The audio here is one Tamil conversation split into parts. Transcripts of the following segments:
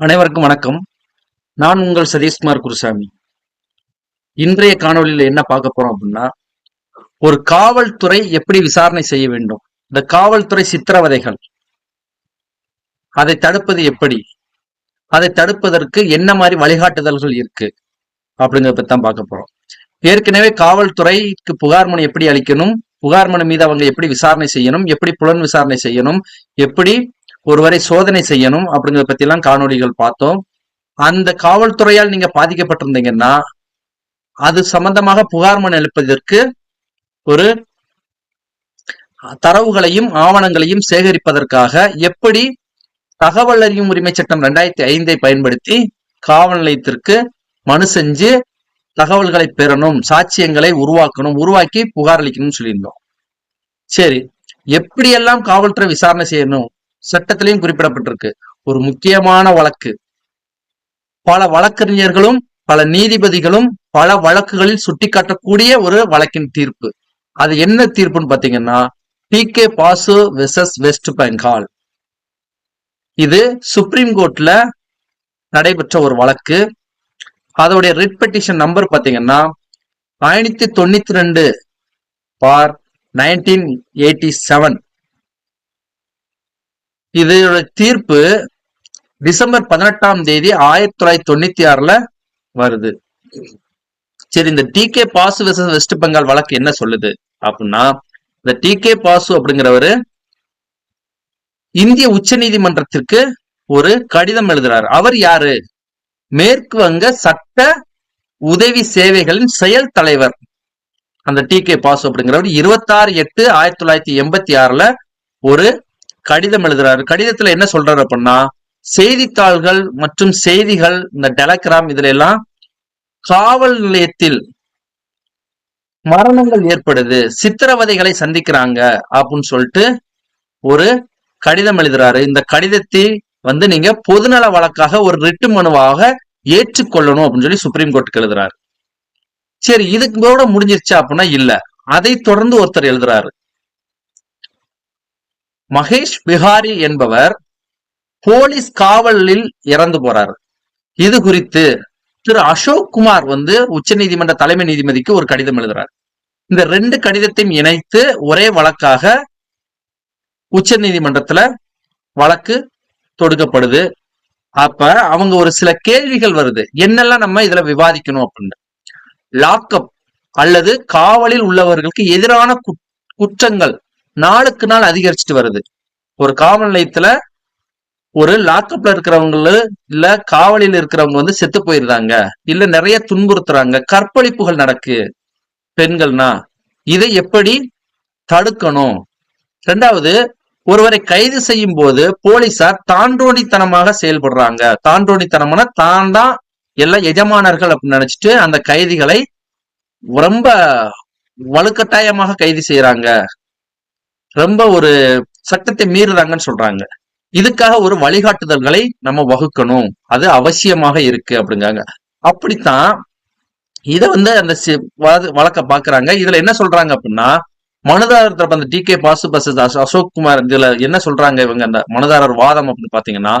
அனைவருக்கும் வணக்கம். நான் உங்கள் சதீஷ்குமார் குருசாமி. இன்றைய காணொளியில என்ன பார்க்க போறோம் அப்படின்னா ஒரு காவல்துறை எப்படி விசாரணை செய்ய வேண்டும்? இந்த காவல்துறை சித்திரவதைகள் அதை தடுப்பது எப்படி? அதை தடுப்பதற்கு என்ன மாதிரி வழிகாட்டுதல்கள் இருக்கு? அப்படிங்கிறத பத்தி தான் பார்க்க போறோம். ஏற்கனவே காவல்துறைக்கு புகார் மனு எப்படி அளிக்கணும்? புகார் மனு மீது அவங்க எப்படி விசாரணை செய்யணும்? எப்படி புலன் விசாரணை செய்யணும்? எப்படி ஒருவரை சோதனை செய்யணும் அப்படிங்கிறத பத்தி எல்லாம் காணொளிகள் பார்த்தோம். அந்த காவல்துறையால் நீங்க பாதிக்கப்பட்டிருந்தீங்கன்னா அது சம்பந்தமாக புகார் மனு அளிப்பதற்கு ஒரு தரவுகளையும் ஆவணங்களையும் சேகரிப்பதற்காக எப்படி தகவல் அறியும் உரிமை சட்டம் ரெண்டாயிரத்தி ஐந்தை பயன்படுத்தி காவல் நிலையத்திற்கு மனு செஞ்சு தகவல்களை பெறணும் சாட்சியங்களை உருவாக்கணும் உருவாக்கி புகார் அளிக்கணும்னு சொல்லியிருந்தோம். சரி எப்படியெல்லாம் காவல்துறை விசாரணை செய்யணும்? சட்டத்திலையும் குறிப்பிடப்பட்டிருக்கு. ஒரு முக்கியமான வழக்கு. பல வழக்கறிஞர்களும் பல நீதிபதிகளும் பல வழக்குகளில் சுட்டிக்காட்டக்கூடிய ஒரு வழக்கின் தீர்ப்பு. அது என்ன தீர்ப்புன்னு பாத்தீங்கன்னா B K Basu versus West Bengal இது சுப்ரீம் கோர்ட்ல நடைபெற்ற ஒரு வழக்கு. அதோடைய ரிட் பெட்டிஷன் நம்பர் பாத்தீங்கன்னா ஐநூத்தி தொண்ணூத்தி ரெண்டு பார் நைன்டீன் எயிட்டி செவன். இதோட தீர்ப்பு டிசம்பர் பதினெட்டாம் தேதி ஆயிரத்தி தொள்ளாயிரத்தி தொண்ணூத்தி ஆறுல வருது. சரி இந்த D K Basu versus West Bengal வழக்கு என்ன சொல்லுது? அப்படின்னா இந்த டி கே பாசு அப்படிங்கிறவரு இந்திய உச்ச நீதிமன்றத்திற்கு ஒரு கடிதம் எழுதுறாரு. அவர் யாரு? மேற்கு வங்க சட்ட உதவி சேவைகளின் செயல் தலைவர். அந்த டி கே பாசு அப்படிங்கிறவர் இருபத்தாறு எட்டு ஆயிரத்தி தொள்ளாயிரத்தி எண்பத்தி ஆறுல ஒரு கடிதம் எழுதுறாரு. கடிதத்துல என்ன சொல்றாரு அப்படின்னா செய்தித்தாள்கள் மற்றும் செய்திகள் இந்த டெலகிராம் இதுல எல்லாம் காவல் நிலையத்தில் மரணங்கள் ஏற்படுது சித்திரவதைகளை சந்திக்கிறாங்க அப்படின்னு சொல்லிட்டு ஒரு கடிதம் எழுதுறாரு. இந்த கடிதத்தை வந்து நீங்க பொதுநல வழக்காக ஒரு ரிட்டு மனுவாக ஏற்றுக்கொள்ளணும் அப்படின்னு சொல்லி சுப்ரீம் கோர்ட்டுக்கு எழுதுறாரு. சரி இதுக்கு கூட முடிஞ்சிருச்சா அப்படின்னா இல்ல. அதை தொடர்ந்து ஒருத்தர் எழுதுறாரு. மகேஷ் பிஹாரி என்பவர் போலீஸ் காவலில் இறந்து போறாரு. இது குறித்து திரு அசோக் குமார் வந்து உச்ச நீதிமன்ற தலைமை நீதிபதிக்கு ஒரு கடிதம் எழுதுறார். இந்த ரெண்டு கடிதத்தையும் இணைத்து ஒரே வழக்காக உச்ச நீதிமன்றத்துல வழக்கு தொடுக்கப்படுது. அப்ப அவங்க ஒரு சில கேள்விகள் வருது. என்னெல்லாம் நம்ம இதுல விவாதிக்கணும் அப்படின்னு லாக்அப் அல்லது காவலில் உள்ளவர்களுக்கு எதிரான குற்றங்கள் நாளுக்கு நாள் அதிகரிச்சுட்டு வருது. ஒரு காவல் நிலையத்துல ஒரு லாக்அப்ல இருக்கிறவங்கள இல்ல காவலில் இருக்கிறவங்க வந்து செத்து போயிருந்தாங்க. இல்ல நிறைய துன்புறுத்துறாங்க. கற்பழிப்புகள் நடக்கு. பெண்கள்னா இதை எப்படி தடுக்கணும்? ரெண்டாவது ஒருவரை கைது செய்யும் போது போலீசார் தாண்டோடித்தனமாக செயல்படுறாங்க. தாண்டோடித்தனம்னா தான் தான் எல்லாம் எஜமானர்கள் அப்படின்னு நினைச்சிட்டு அந்த கைதிகளை ரொம்ப வலுக்கட்டாயமாக கைது செய்யறாங்க ரொம்ப ஒரு சட்டத்தை மீறுறாங்கன்னு சொல்றாங்க. இதுக்காக ஒரு வழிகாட்டுதல்களை நம்ம வகுக்கணும். அது அவசியமாக இருக்கு அப்படிங்காங்க அப்படித்தான் இதை வந்து அந்த வழக்க பாக்குறாங்க இதுல என்ன சொல்றாங்க அப்படின்னா மனுதாரர் தரப்பு அந்த டி கே பாசு பஸ் அசோக் குமார் இதுல என்ன சொல்றாங்க இவங்க அந்த மனுதாரர் வாதம் அப்படின்னு பாத்தீங்கன்னா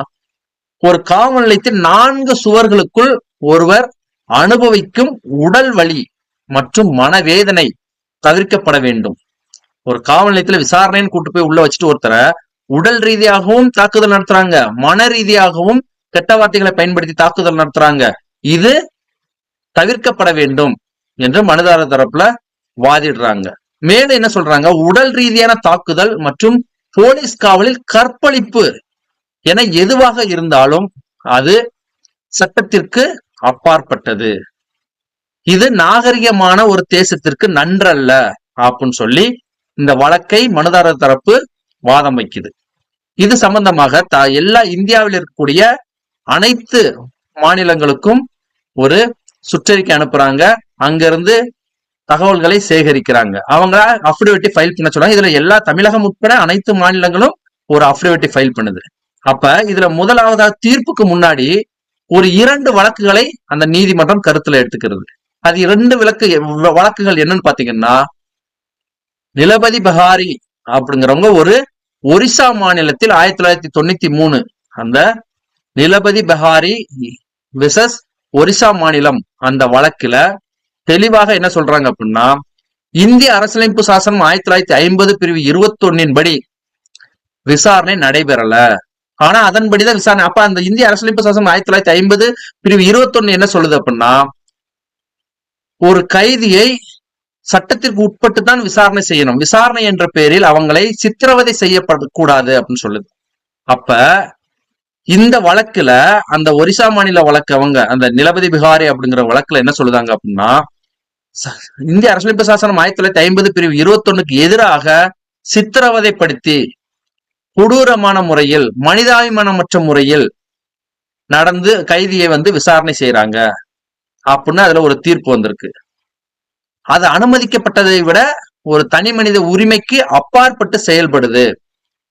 ஒரு காவல் நிலையத்தின் நான்கு சுவர்களுக்குள் ஒருவர் அனுபவிக்கும் உடல் வலி மற்றும் மனவேதனை தவிர்க்கப்பட வேண்டும். ஒரு காவல் நிலையத்துல விசாரணைன்னு கூட்டு போய் உள்ள வச்சுட்டு ஒருத்தரை உடல் ரீதியாகவும் தாக்குதல் நடத்துறாங்க மன ரீதியாகவும் கெட்ட வார்த்தைகளை பயன்படுத்தி தாக்குதல் நடத்துறாங்க. இது தவிர்க்கப்பட வேண்டும் என்று மனுதாரர் தரப்புல வாதிடுறாங்க. மேலும் என்ன சொல்றாங்க? உடல் ரீதியான தாக்குதல் மற்றும் போலீஸ் காவலில் கற்பழிப்பு என எதுவாக இருந்தாலும் அது சட்டத்திற்கு அப்பாற்பட்டது. இது நாகரிகமான ஒரு தேசத்திற்கு நன்றல்ல அப்படின்னு சொல்லி இந்த வழக்கை மனுதாரர் தரப்பு வாதம் வைக்குது. இது சம்பந்தமாக த எல்லா இந்தியாவில் இருக்கக்கூடிய அனைத்து மாநிலங்களுக்கும் ஒரு சுற்றறிக்கை அனுப்புறாங்க. அங்கிருந்து தகவல்களை சேகரிக்கிறாங்க. அவங்க அஃபிடேவிட்டி ஃபைல் பண்ண சொல்றாங்க. இதுல எல்லா தமிழகம் உட்பட அனைத்து மாநிலங்களும் ஒரு அஃபிடேவிட்டி ஃபைல் பண்ணுது. அப்ப இதுல முதலாவதா தீர்ப்புக்கு முன்னாடி ஒரு இரண்டு வழக்குகளை அந்த நீதிமன்றம் கருத்துல எடுத்துக்கிறது. அது இரண்டு விளக்கு வழக்குகள் என்னன்னு பாத்தீங்கன்னா நிலபதி பஹாரி அப்படிங்கிறவங்க ஒரு ஒரிசா மாநிலத்தில் ஆயிரத்தி தொள்ளாயிரத்தி தொண்ணூத்தி மூணு. அந்த நிலபதி பெஹாரி விசஸ் ஒரிசா மாநிலம் அந்த வழக்குல தெளிவாக என்ன சொல்றாங்க அப்படின்னா இந்திய அரசியலமைப்பு சாசனம் ஆயிரத்தி தொள்ளாயிரத்தி ஐம்பது பிரிவு இருபத்தொன்னின் படி விசாரணை நடைபெறல. ஆனா அதன்படிதான் விசாரணை. அப்ப அந்த இந்திய அரசியலமைப்பு சாசனம் ஆயிரத்தி தொள்ளாயிரத்தி ஐம்பது பிரிவு இருபத்தொன்னு என்ன சொல்லுது அப்படின்னா ஒரு கைதியை சட்டத்திற்கு உட்பட்டு தான் விசாரணை செய்யணும். விசாரணை என்ற பெயரில் அவங்களை சித்திரவதை செய்யப்படக்கூடாது அப்படின்னு சொல்லுது. அப்ப இந்த வழக்குல அந்த ஒரிசா மாநில வழக்கு அவங்க அந்த நிலபதி பிகாரி அப்படிங்கிற வழக்குல என்ன சொல்லுதாங்க அப்படின்னா இந்திய அரசியலமைப்பு சாசனம் ஆயிரத்தி தொள்ளாயிரத்தி ஐம்பது பிரிவு இருபத்தொன்னுக்கு எதிராக சித்திரவதைப்படுத்தி கொடூரமான முறையில் மனிதாபிமானமற்ற முறையில் நடந்து கைதியை வந்து விசாரணை செய்யறாங்க அப்படின்னு அதுல ஒரு தீர்ப்பு வந்திருக்கு. அது அனுமதிக்கப்பட்டதை விட ஒரு தனி மனித உரிமைக்கு அப்பாற்பட்டு செயல்படுது.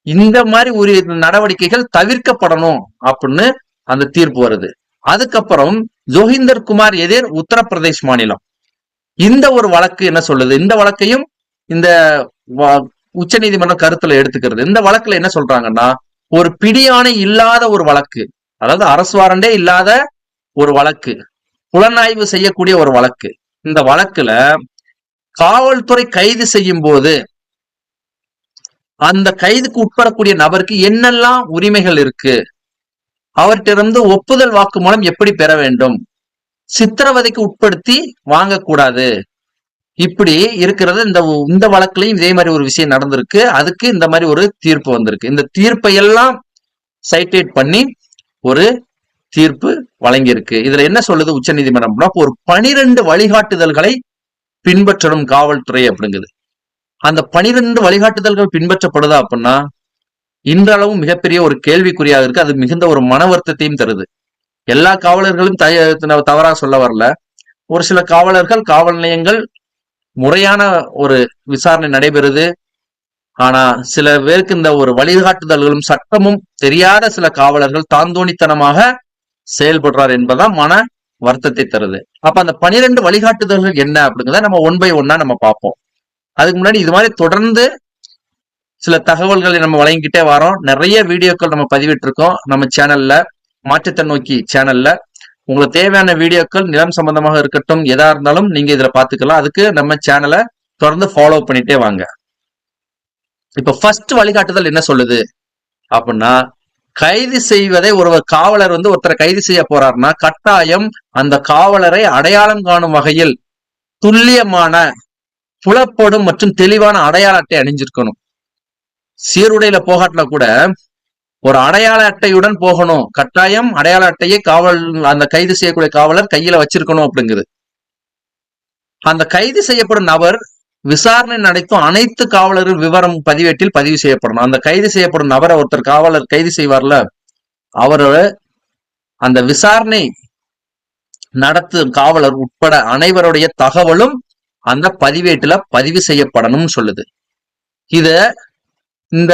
இந்த மாதிரி ஒரு நடவடிக்கைகள் தவிர்க்கப்படணும் அப்படின்னு அந்த தீர்ப்பு வருது. அதுக்கப்புறம் ஜோகிந்தர் குமார் எதிர் உத்தரப்பிரதேஷ் மாநிலம். இந்த ஒரு வழக்கு என்ன சொல்லுது? இந்த வழக்கையும் இந்த உச்ச நீதிமன்றம் கருத்துல எடுத்துக்கிறது. இந்த வழக்குல என்ன சொல்றாங்கன்னா ஒரு பிடியாணை இல்லாத ஒரு வழக்கு அதாவது அரசு வாரண்டே இல்லாத ஒரு வழக்கு புலனாய்வு செய்யக்கூடிய ஒரு வழக்கு இந்த வழக்குல காவல்துறை கைது செய்யும் போது அந்த கைதுக்கு உட்படக்கூடிய நபருக்கு என்னெல்லாம் உரிமைகள் இருக்கு? அவர்கிட்ட ஒப்புதல் வாக்குமூலம் எப்படி பெற வேண்டும்? சித்திரவதைக்கு உட்படுத்தி வாங்கக்கூடாது. இப்படி இருக்கிறது இந்த இந்த வழக்குலயும் இதே மாதிரி ஒரு விஷயம் நடந்திருக்கு. அதுக்கு இந்த மாதிரி ஒரு தீர்ப்பு வந்திருக்கு. இந்த தீர்ப்பை எல்லாம் சைட்டேட் பண்ணி ஒரு தீர்ப்பு வழங்கியிருக்கு. இதுல என்ன சொல்லுது உச்ச நீதிமன்றம்னா ஒரு பனிரெண்டு வழிகாட்டுதல்களை பின்பற்றணும் காவல்துறை அப்படிங்குது. அந்த பனிரெண்டு வழிகாட்டுதல்கள் பின்பற்றப்படுதா அப்படின்னா இன்றளவும் மிகப்பெரிய ஒரு கேள்விக்குறியாக இருக்கு. அது மிகுந்த ஒரு மன வருத்தத்தையும் தருது. எல்லா காவலர்களும் தவறாக சொல்ல வரல. ஒரு சில காவலர்கள் காவல் நிலையங்கள் முறையான ஒரு விசாரணை நடைபெறுது. ஆனா சில பேருக்கு இந்த ஒரு வழிகாட்டுதல்களும் சட்டமும் தெரியாத சில காவலர்கள் தாந்தோணித்தனமாக செயல்படுறார் என்பதுதான் மன வருத்தத்தை தருது. அப்ப அந்த பனிரெண்டு வழிகாட்டுதல்கள் என்ன அப்படிங்கிறத நம்ம ஒன் பை ஒன்னா நம்ம பார்ப்போம். அதுக்கு முன்னாடி இது மாதிரி தொடர்ந்து சில தகவல்களை நம்ம வழங்கிக்கிட்டே வரோம். நிறைய வீடியோக்கள் நம்ம பதிவிட்டு இருக்கோம் நம்ம சேனல்ல மாற்றத்தை நோக்கி சேனல்ல உங்களுக்கு தேவையான வீடியோக்கள் நிலம் சம்பந்தமாக இருக்கட்டும் எதா இருந்தாலும் நீங்க இதுல பாத்துக்கலாம் அதுக்கு நம்ம சேனலை தொடர்ந்து ஃபாலோ பண்ணிட்டே வாங்க. இப்ப ஃபர்ஸ்ட் வழிகாட்டுதல் என்ன சொல்லுது? அப்படின்னா கைது செய்வதை ஒருவர் காவலர் வந்து ஒருத்தரை கைது செய்ய போறாருன்னா கட்டாயம் அந்த காவலரை அடையாளம் காணும் வகையில் துல்லியமான புலப்படும் மற்றும் தெளிவான அடையாள அட்டை அணிஞ்சிருக்கணும். சீருடையில போகாட்டில கூட ஒரு அடையாள அட்டையுடன் போகணும். கட்டாயம் அடையாள அட்டையை காவல் அந்த கைது செய்யக்கூடிய காவலர் கையில வச்சிருக்கணும் அப்படிங்குது. அந்த கைது செய்யப்படும் நபர் விசாரணை நடத்தும் அனைத்து காவலர்கள் விவரம் பதிவேட்டில் பதிவு செய்யப்படணும். அந்த கைது செய்யப்படும் நபரை ஒருத்தர் காவலர் கைது செய்வார்ல அவரோட அந்த விசாரணை நடத்தும் காவலர் உட்பட அனைவருடைய தகவலும் அந்த பதிவேட்டுல பதிவு செய்யப்படணும்னு சொல்லுது. இத இந்த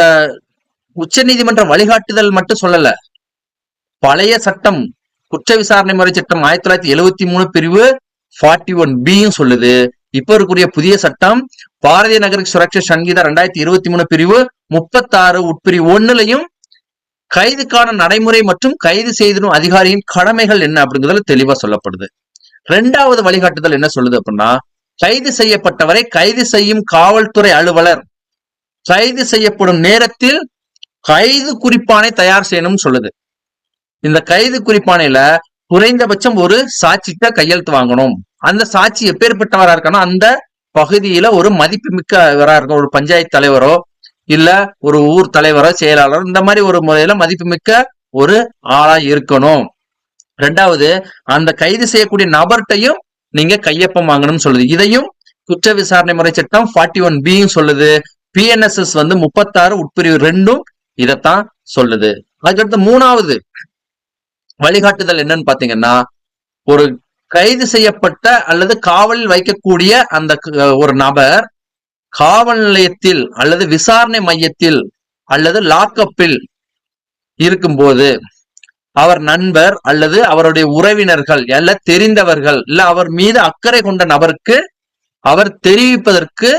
உச்ச நீதிமன்ற வழிகாட்டுதல் மட்டும் சொல்லல. பழைய சட்டம் குற்ற விசாரணை முறை சட்டம் ஆயிரத்தி தொள்ளாயிரத்தி எழுவத்தி மூணு பிரிவு ஃபார்ட்டி ஒன் பியும் சொல்லுது. இப்ப இருக்கக்கூடிய புதிய சட்டம் பாரதிய நகர சுரக்ஷா சங்கீதா ரெண்டாயிரத்தி இருபத்தி மூணு பிரிவு முப்பத்தாறு உட்பிரிவு ஒன்னுலையும் கைதுக்கான நடைமுறை மற்றும் கைது செய்திடும் அதிகாரியின் கடமைகள் என்ன அப்படிங்கிறதுல தெளிவா சொல்லப்படுது. ரெண்டாவது வழிகாட்டுதல் என்ன சொல்லுது அப்படின்னா கைது செய்யப்பட்டவரை கைது செய்யும் காவல்துறை அலுவலர் கைது செய்யப்படும் நேரத்தில் கைது குறிப்பானை தயார் செய்யணும்னு சொல்லுது. இந்த கைது குறிப்பானையில குறைந்தபட்சம் ஒரு சாட்சிட்ட கையெழுத்து வாங்கணும். அந்த சாட்சி எப்பேற்பட்டவரா இருக்கணும் அந்த பகுதியில ஒரு மதிப்புமிக்கவரா இருக்கும் ஒரு பஞ்சாயத்து தலைவரோ இல்ல ஒரு ஊர் தலைவரோ செயலாளரோ இந்த மாதிரி ஒரு முறையில மதிப்புமிக்க ஒரு ஆளா இருக்கணும். ரெண்டாவது அந்த கைது செய்யக்கூடிய நபர்கிட்டையும் நீங்க கையொப்பம் வாங்கணும்னு சொல்லுது. இதையும் குற்ற விசாரணை முறை சட்டம் ஃபார்ட்டி ஒன் பியும் சொல்லுது. பிஎன்எஸ்எஸ் வந்து முப்பத்தாறு உட்பிரிவு ரெண்டும் இதைத்தான் சொல்லுது. அதுக்கடுத்து மூணாவது வழிகாட்டுதல் என்னன்னு பாத்தீங்கன்னா ஒரு கைது செய்யப்பட்ட அல்லது காவலில் வைக்கக்கூடிய அந்த ஒரு நபர் காவல் நிலையத்தில் அல்லது விசாரணை மையத்தில் அல்லது லாக்கப்பில் இருக்கும்போது அவர் நண்பர் அல்லது அவருடைய உறவினர்கள் அல்ல தெரிந்தவர்கள் இல்ல அவர் மீது அக்கறை கொண்ட நபருக்கு அவர் தெரிவிப்பதற்கு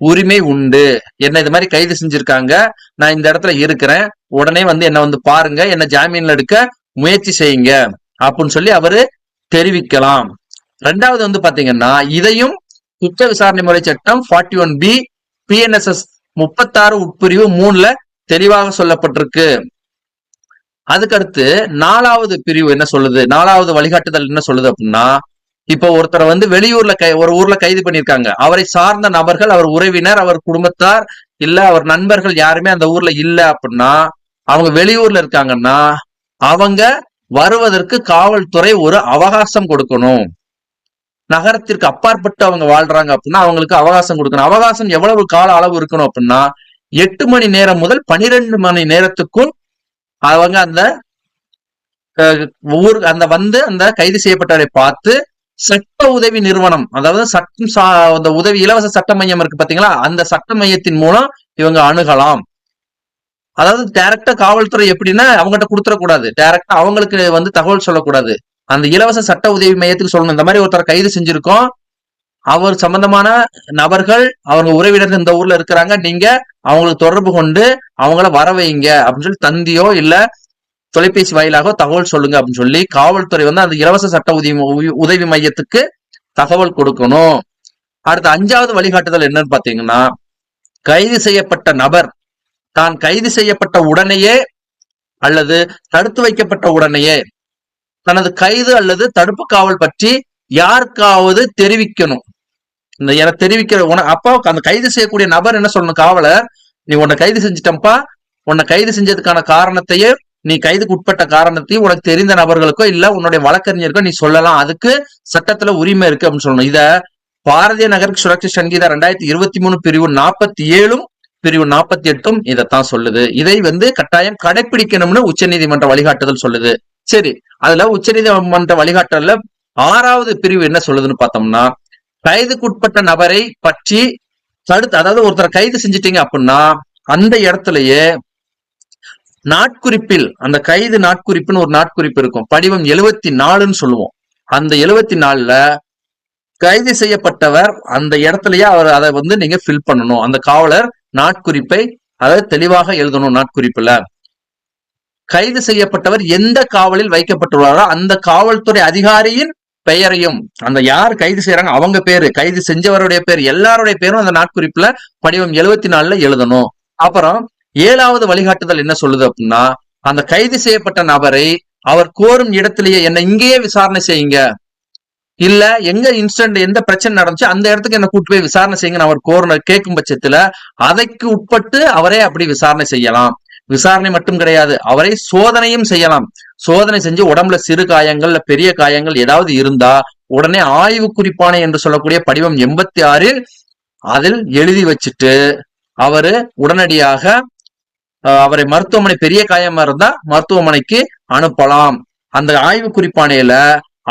உரிமை உண்டு. என்ன இது மாதிரி கைது செஞ்சிருக்காங்க. நான் இந்த இடத்துல இருக்கிறேன். உடனே வந்து என்ன வந்து பாருங்க. என்ன ஜாமீன்ல எடுக்க முயற்சி செய்யுங்க. அப்படின்னு சொல்லி அவரு தெரிவிக்கலாம். ரெண்டாவது வந்து பாத்தீங்கன்னா இதையும் குற்ற விசாரணை முறை சட்டம் ஃபார்ட்டி ஒன் பி பிஎன்எஸ்எஸ் முப்பத்தாறு உட்பிரிவு மூணுல தெளிவாக சொல்லப்பட்டிருக்கு. அதுக்கடுத்து நாலாவது பிரிவு என்ன சொல்லுது? நாலாவது வழிகாட்டுதல் என்ன சொல்லுது அப்படின்னா இப்போ ஒருத்தரை வந்து வெளியூர்ல கை ஒரு ஊர்ல கைது பண்ணிருக்காங்க அவரை சார்ந்த நபர்கள் அவர் உறவினர் அவர் குடும்பத்தார் இல்ல அவர் நண்பர்கள் யாருமே அந்த ஊர்ல இல்ல அப்படின்னா அவங்க வெளியூர்ல இருக்காங்கன்னா அவங்க வருவதற்கு காவல்துறை ஒரு அவகாசம் கொடுக்கணும். நகரத்திற்கு அப்பாற்பட்டு அவங்க வாழ்றாங்க அப்படின்னா அவங்களுக்கு அவகாசம் கொடுக்கணும். அவகாசம் எவ்வளவு கால அளவு இருக்கணும் அப்படின்னா எட்டு மணி நேரம் முதல் பனிரெண்டு மணி நேரத்துக்குள் அவங்க அந்த ஊர் அந்த வந்து அந்த கைது செய்யப்பட்டவரை பார்த்து சட்ட உதவி நிறுவனம் அதாவது சட்டம் சா- அந்த உதவி இலவச சட்ட மையம் இருக்கு பாத்தீங்களா? அந்த சட்ட மையத்தின் மூலம் இவங்க அணுகலாம். அதாவது டைரக்டா காவல்துறை எப்படின்னா அவங்ககிட்ட கொடுத்துடக்கூடாது. டைரக்டா அவங்களுக்கு வந்து தகவல் சொல்லக்கூடாது. அந்த இலவச சட்ட உதவி மையத்துக்கு சொல்லணும். இந்த மாதிரி ஒருத்தர் கைது செஞ்சிருக்கோம். அவர் சம்பந்தமான நபர்கள் அவங்க உறவினர் இந்த ஊர்ல இருக்கிறாங்க. நீங்க அவங்களுக்கு தொடர்பு கொண்டு அவங்கள வர வைங்க அப்படின்னு சொல்லி தந்தியோ இல்ல தொலைபேசி வாயிலாக தகவல் சொல்லுங்க அப்படின்னு சொல்லி காவல்துறை வந்து அந்த இலவச சட்ட உதவி உ- உதவி மையத்துக்கு தகவல் கொடுக்கணும். அடுத்த அஞ்சாவது வழிகாட்டுதல் என்னன்னு பாத்தீங்கன்னா கைது செய்யப்பட்ட நபர் தான் கைது செய்யப்பட்ட உடனேயே அல்லது தடுத்து வைக்கப்பட்ட உடனேயே தனது கைது அல்லது தடுப்பு காவல் பற்றி யாருக்காவது தெரிவிக்கணும். இந்த என தெரிவிக்கிற உன அப்போ அந்த கைது செய்யக்கூடிய நபர் என்ன சொல்லணும்? காவலர் நீ உன்னை கைது செஞ்சிட்டம்பா உன்னை கைது செஞ்சதுக்கான காரணத்தையே நீ கைதுக்கு உட்பட்ட காரணத்தையும் உனக்கு தெரிந்த நபர்களுக்கோ இல்ல உன்னுடைய வழக்கறிஞருக்கோ நீ சொல்லலாம். அதுக்கு சட்டத்துல உரிமை இருக்கு அப்படின்னு சொல்லணும். இத பாரதிய நகர் சுரக்ஷா சங்கீதா ரெண்டாயிரத்தி இருபத்தி மூணு பிரிவு நாற்பத்தி ஏழும் பிரிவு நாற்பத்தி எட்டும் இதைத்தான் சொல்லுது. இதை வந்து கட்டாயம் கடைபிடிக்கணும்னு உச்சநீதிமன்ற வழிகாட்டுதல் சொல்லுது. சரி அதுல உச்சநீதிமன்ற வழிகாட்டல ஆறாவது பிரிவு என்ன சொல்லுதுன்னு பார்த்தோம்னா கைதுக்குட்பட்ட நபரை பற்றி தடுத்து அதாவது ஒருத்தரை கைது செஞ்சிட்டீங்க அப்படின்னா அந்த இடத்துலயே நாட்குறிப்பில் அந்த கைது நாட்குறிப்புன்னு ஒரு நாட்குறிப்பு இருக்கும். படிவம் எழுவத்தி நாலுன்னு சொல்லுவோம். அந்த எழுவத்தி நாலுல கைது செய்யப்பட்டவர் அந்த இடத்துலயே அவர் அதை வந்து நீங்க ஃபில் பண்ணணும். அந்த காவலர் நாட்குறிப்பை அதாவது தெளிவாக எழுதணும் நாட்குறிப்புல. கைது செய்யப்பட்டவர் எந்த காவலில் வைக்கப்பட்டுள்ளாரோ அந்த காவல்துறை அதிகாரியின் பெயரையும் அந்த யார் கைது செய்யறாங்க அவங்க பேரு கைது செஞ்சவருடைய பேர் எல்லாருடைய பேரும் அந்த நாட்குறிப்புல படிவம் எழுவத்தி நாலுல எழுதணும். அப்புறம் ஏழாவது வழிகாட்டுதல் என்ன சொல்லுது அப்படின்னா அந்த கைது செய்யப்பட்ட நபரை அவர் கோரும் இடத்திலேயே என்ன இங்கேயே விசாரணை செய்யுங்க. இல்ல எங்க இன்சிடென்ட் எந்த பிரச்சனை நடந்துச்சு அந்த இடத்துக்கு என்ன கூட்டு போய் விசாரணை செய்யுங்க அவர் கோரின கேட்கும் பட்சத்துல அதைக்கு உட்பட்டு அவரே அப்படி விசாரணை செய்யலாம். விசாரணை மட்டும் கிடையாது அவரை சோதனையும் செய்யலாம். சோதனை செஞ்சு உடம்புல சிறு காயங்கள் இல்ல பெரிய காயங்கள் ஏதாவது இருந்தா உடனே ஆய்வு குறிப்பானை என்று சொல்லக்கூடிய படிவம் எண்பத்தி ஆறில் அதில் எழுதி வச்சுட்டு அவரு உடனடியாக அவரை மருத்துவமனை பெரிய காயமா இருந்தா மருத்துவமனைக்கு அனுப்பலாம். அந்த ஆய்வு குறிப்பானையில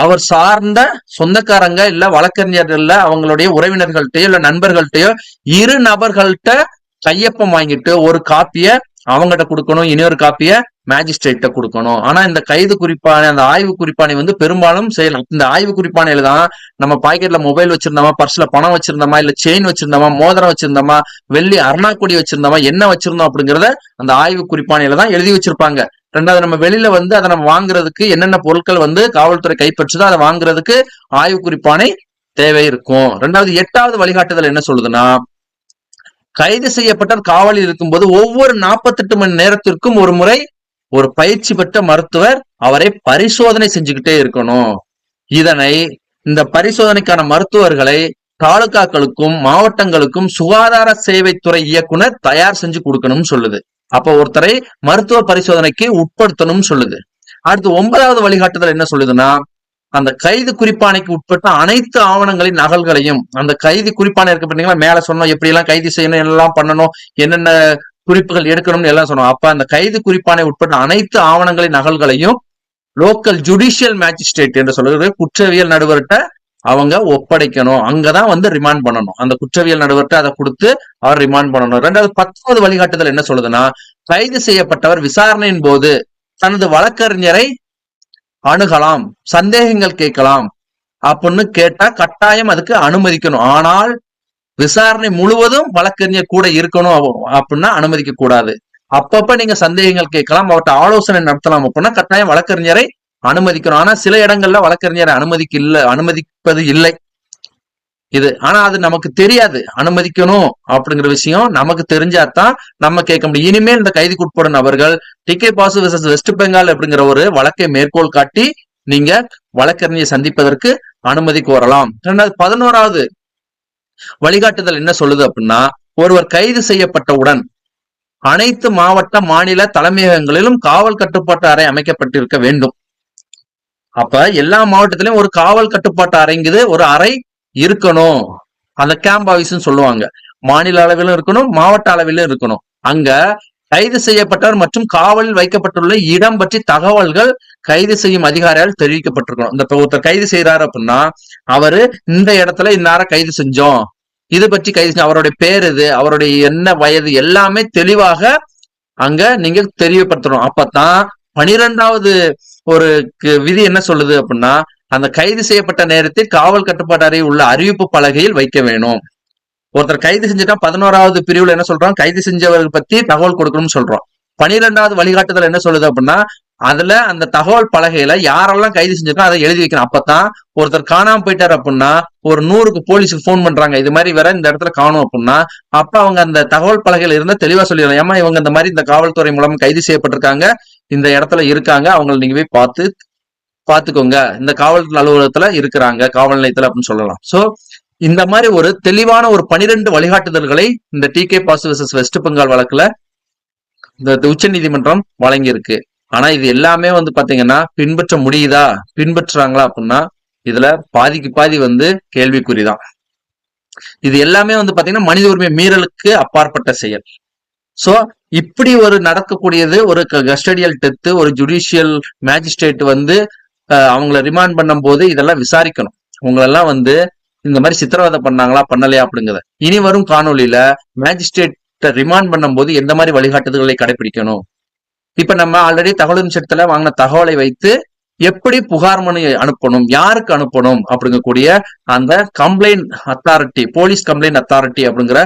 அவர் சார்ந்த சொந்தக்காரங்க இல்ல வழக்கறிஞர்கள் இல்ல அவங்களுடைய உறவினர்கள்ட்டயோ இல்ல நண்பர்கள்ட்டயோ இரு நபர்கள்ட்ட கையொப்பம் வாங்கிட்டு ஒரு காப்பிய அவங்ககிட்ட கொடுக்கணும் இன்னொரு காப்பிய மேஜிஸ்ட்ரேட்ட கொடுக்கணும். ஆனா இந்த கைது குறிப்பானை அந்த ஆய்வு குறிப்பானை வந்து பெரும்பாலும் செய்யலாம். இந்த ஆய்வு குறிப்பானையில தான் நம்ம பாக்கெட்ல மொபைல் வச்சிருந்தோமா பர்ஸ்ல பணம் வச்சிருந்தோமா இல்ல செயின் வச்சிருந்தோமா மோதிரம் வச்சிருந்தோமா வெள்ளி அருணாக்குடி வச்சிருந்தோமா என்ன வச்சிருந்தோம் அப்படிங்கறத அந்த ஆய்வு குறிப்பானையில தான் எழுதி வச்சிருப்பாங்க. ரெண்டாவது நம்ம வெளியில வந்து அதை நம்ம வாங்குறதுக்கு என்னென்ன பொருட்கள் வந்து காவல்துறை கைப்பற்றுதோ அதை வாங்குறதுக்கு ஆய்வு குறிப்பானை தேவை இருக்கும். ரெண்டாவது எட்டாவது வழிகாட்டுதல் என்ன சொல்லுதுன்னா கைது செய்யப்பட்ட காவலில் இருக்கும்போது ஒவ்வொரு நாற்பத்தெட்டு மணி நேரத்திற்கும் ஒரு முறை ஒரு பயிற்சி பெற்ற மருத்துவர் அவரை பரிசோதனை செஞ்சுக்கிட்டே இருக்கணும். இதனை இந்த பரிசோதனைக்கான மருத்துவர்களை தாலுகாக்களுக்கும் மாவட்டங்களுக்கும் சுகாதார சேவைத்துறை இயக்குனர் தயார் செஞ்சு கொடுக்கணும்னு சொல்லுது. அப்ப ஒருத்தரை மருத்துவ பரிசோதனைக்கு உட்படுத்தணும்னு சொல்லுது. அடுத்து ஒன்பதாவது வழிகாட்டுதல் என்ன சொல்லுதுன்னா அந்த கைது குறிப்பானைக்கு உட்பட்ட அனைத்து ஆவணங்களின் நகல்களையும் அந்த கைது குறிப்பானை இருக்க பாத்தீங்களா மேல சொன்னோம் எப்படி எல்லாம் கைது செய்யணும் எல்லாம் பண்ணணும் என்னென்ன குறிப்புகள் எடுக்கணும்னு எல்லாம் சொன்னோம். அப்ப அந்த கைது குறிப்பானை உட்பட்ட அனைத்து ஆவணங்களின் நகல்களையும் லோக்கல் ஜுடிஷியல் மேஜிஸ்ட்ரேட் என்று சொல்றது குற்றவியல் நடுவர்கிட்ட அவங்க ஒப்படைக்கணும். அங்கதான் வந்து ரிமாண்ட் பண்ணணும். அந்த குற்றவியல் நடுவர்கிட்ட அதை கொடுத்து அவர் ரிமாண்ட் பண்ணணும். ரெண்டாவது பத்தாவது வழிகாட்டுதல் என்ன சொல்லுதுன்னா கைது செய்யப்பட்டவர் விசாரணையின் போது தனது வழக்கறிஞரை அணுகலாம் சந்தேகங்கள் கேட்கலாம் அப்படின்னு கேட்டா கட்டாயம் அதுக்கு அனுமதிக்கணும். ஆனால் விசாரணை முழுவதும் வழக்கறிஞர் கூட இருக்கணும் அப்படின்னா அனுமதிக்க கூடாது அப்பப்ப நீங்க சந்தேகங்கள் கேட்கலாம் அவர்கிட்ட ஆலோசனை நடத்தலாம் அப்படின்னா கட்டாயம் வழக்கறிஞரை அனுமதிக்கணும். ஆனா சில இடங்கள்ல வழக்கறிஞரை அனுமதிக்க இல்ல அனுமதிப்பது இல்லை. இது ஆனா அது நமக்கு தெரியாது. அனுமதிக்கணும் அப்படிங்கிற விஷயம் நமக்கு தெரிஞ்சாதான் நம்ம கேட்க முடியும். இனிமேல் இந்த கைதுக்குட்படும் நபர்கள் டிகே பாசு விசஸ் வெஸ்ட் பெங்கால் அப்படிங்கிற ஒரு வழக்கை மேற்கோள் காட்டி நீங்க வழக்கறிஞரை சந்திப்பதற்கு அனுமதி கோரலாம். ரெண்டாவது பதினோராவது வழிகாட்டுதல் என்ன சொல்லுது அப்படின்னா ஒருவர் கைது செய்யப்பட்டவுடன் அனைத்து மாவட்ட மாநில தலைமையகங்களிலும் காவல் கட்டுப்பாட்டு அறை அமைக்கப்பட்டிருக்க வேண்டும். அப்ப எல்லா மாவட்டத்திலயும் ஒரு காவல் கட்டுப்பாட்டு அறைங்குது ஒரு அறை இருக்கணும். அந்த கேம்ப் ஆஃபீஸ்ன்னு சொல்லுவாங்க. மாநில அளவிலும் இருக்கணும் மாவட்ட அளவிலும் இருக்கணும். அங்க கைது செய்யப்பட்டவர் மற்றும் காவலில் வைக்கப்பட்டுள்ள இடம் பற்றி தகவல்கள் கைது செய்யும் அதிகாரியால் தெரிவிக்கப்பட்டிருக்கணும். இந்த ஒருத்தர் கைது செய்யறாரு அப்படின்னா அவரு இந்த இடத்துல இந்நேரம் கைது செஞ்சோம். இது பற்றி கைது செஞ்சோம். அவருடைய பேர் இது அவருடைய என்ன வயது எல்லாமே தெளிவாக அங்க நீங்க தெரியப்படுத்தணும். அப்பதான் பனிரெண்டாவது ஒரு விதி என்ன சொல்லுது அப்படின்னா அந்த கைது செய்யப்பட்ட நேரத்தில் காவல் கட்டுப்பாட்டு அறையில் உள்ள அறிவிப்பு பலகையில் வைக்க வேணும். ஒருத்தர் கைது செஞ்சுட்டா பதினோராவது பிரிவுல என்ன சொல்றோம் கைது செஞ்சவர்கள் பத்தி தகவல் கொடுக்கணும்னு சொல்றோம் பனிரெண்டாவது வழிகாட்டுதல் என்ன சொல்லுது அப்படின்னா அதுல அந்த தகவல் பலகையில யாரெல்லாம் கைது செஞ்சிருக்கோம் அதை எழுதி வைக்கணும். அப்பதான் ஒருத்தர் காணாம போயிட்டாரு அப்படின்னா ஒரு நூறுக்கு போலீஸுக்கு போன் பண்றாங்க. இது மாதிரி வேற இந்த இடத்துல காணும் அப்படின்னா அப்ப அவங்க அந்த தகவல் பலகையில இருந்தா தெளிவா சொல்லிடலாம் ஏமா இவங்க இந்த மாதிரி இந்த காவல்துறை மூலம் கைது செய்யப்பட்டிருக்காங்க. இந்த இடத்துல இருக்காங்க. அவங்களை நீங்க போய் பார்த்து பார்த்துக்கோங்க. இந்த காவல் அலுவலகத்துல இருக்கிறாங்க. காவல் நிலையத்துல அப்படின்னு சொல்லலாம். சோ இந்த மாதிரி ஒரு தெளிவான ஒரு பனிரெண்டு வழிகாட்டுதல்களை இந்த டி கே பாசு வெஸ்ட் பெங்கால் வழக்குல இந்த உச்ச நீதிமன்றம் வழங்கியிருக்கு. ஆனா இது எல்லாமே வந்து பாத்தீங்கன்னா பின்பற்ற முடியுதா? பின்பற்றுறாங்களா அப்படின்னா இதுல பாதிக்கு பாதி வந்து கேள்விக்குறிதான். இது எல்லாமே வந்து பாத்தீங்கன்னா மனித உரிமை மீறலுக்கு அப்பாற்பட்ட செயல். சோ இப்படி ஒரு நடக்கக்கூடியது ஒரு கஸ்டடியல் டெத்து ஒரு ஜுடிஷியல் மேஜிஸ்ட்ரேட் வந்து அஹ், அவங்கள ரிமாண்ட் பண்ணும் போது இதெல்லாம் விசாரிக்கணும். உங்களெல்லாம் வந்து இந்த மாதிரி சித்திரவதை பண்ணாங்களா பண்ணலையா அப்படிங்கிறத. இனி வரும் காணொளியில மேஜிஸ்ட்ரேட்ட ரிமாண்ட் பண்ணும்போது எந்த மாதிரி வழிகாட்டுதல்களை கடைபிடிக்கணும் இப்ப நம்ம ஆல்ரெடி தகவல் நிமிஷத்துல வாங்கின தகவலை வைத்து எப்படி புகார் மனு அனுப்பணும் யாருக்கு அனுப்பணும் அப்படிங்கக்கூடிய அந்த complaint authority police complaint authority அப்படிங்கிற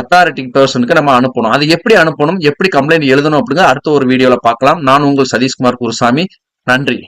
அத்தாரிட்டி பர்சனுக்கு நம்ம அனுப்பணும். அது எப்படி அனுப்பணும்? எப்படி கம்ப்ளைண்ட் எழுதணும் அப்படிங்கிற அடுத்த ஒரு வீடியோவில் பார்க்கலாம். நான் உங்கள் சதீஷ்குமார் குருசாமி. நன்றி.